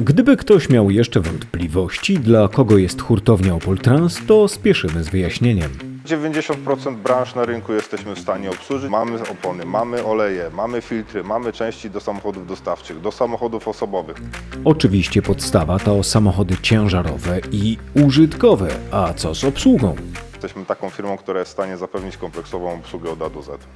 Gdyby ktoś miał jeszcze wątpliwości, dla kogo jest hurtownia Opol Trans, to spieszymy z wyjaśnieniem. 90% branż na rynku jesteśmy w stanie obsłużyć. Mamy opony, mamy oleje, mamy filtry, mamy części do samochodów dostawczych, do samochodów osobowych. Oczywiście podstawa to samochody ciężarowe i użytkowe, a co z obsługą? Jesteśmy taką firmą, która jest w stanie zapewnić kompleksową obsługę od A do Z.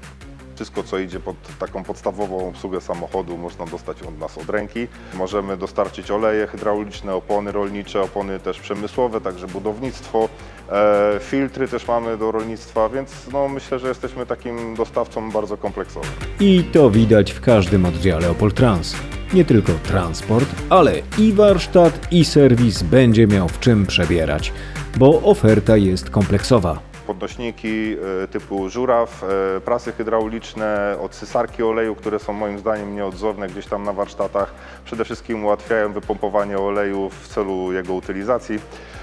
Wszystko, co idzie pod taką podstawową obsługę samochodu, można dostać od nas od ręki. Możemy dostarczyć oleje hydrauliczne, opony rolnicze, opony też przemysłowe, także budownictwo. E, filtry też mamy do rolnictwa, więc no, myślę, że jesteśmy takim dostawcą bardzo kompleksowym. I to widać w każdym oddziale Opol Trans. Nie tylko transport, ale i warsztat, i serwis będzie miał w czym przebierać, bo oferta jest kompleksowa. Podnośniki e, typu żuraw, e, prasy hydrauliczne, odsysarki oleju, które są moim zdaniem nieodzowne gdzieś tam na warsztatach. Przede wszystkim ułatwiają wypompowanie oleju w celu jego utylizacji.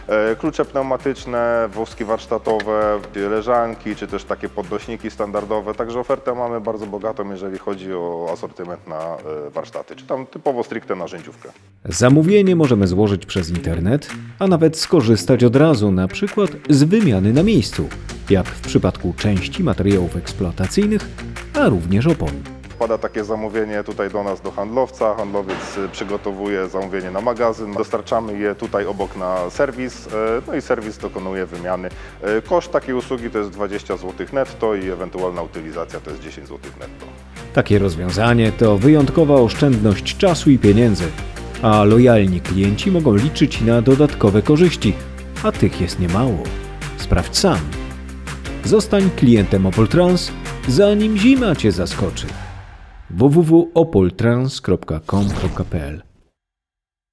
E, Klucze pneumatyczne, wózki warsztatowe, leżanki, czy też takie podnośniki standardowe. Także ofertę mamy bardzo bogatą, jeżeli chodzi o asortyment na e, warsztaty, czy tam typowo stricte narzędziówkę. Zamówienie możemy złożyć przez internet, a nawet skorzystać od razu, na przykład z wymiany na miejscu, jak w przypadku części materiałów eksploatacyjnych, a również opon. Wpada takie zamówienie tutaj do nas do handlowca. Handlowiec y, przygotowuje zamówienie na magazyn. Dostarczamy je tutaj obok na serwis, y, no i serwis dokonuje wymiany. Y, Koszt takiej usługi to jest 20 zł netto i ewentualna utylizacja to jest 10 zł netto. Takie rozwiązanie to wyjątkowa oszczędność czasu i pieniędzy, a lojalni klienci mogą liczyć na dodatkowe korzyści, a tych jest niemało. Sprawdź sam. Zostań klientem Opol Trans, zanim zima Cię zaskoczy. www.opoltrans.com.pl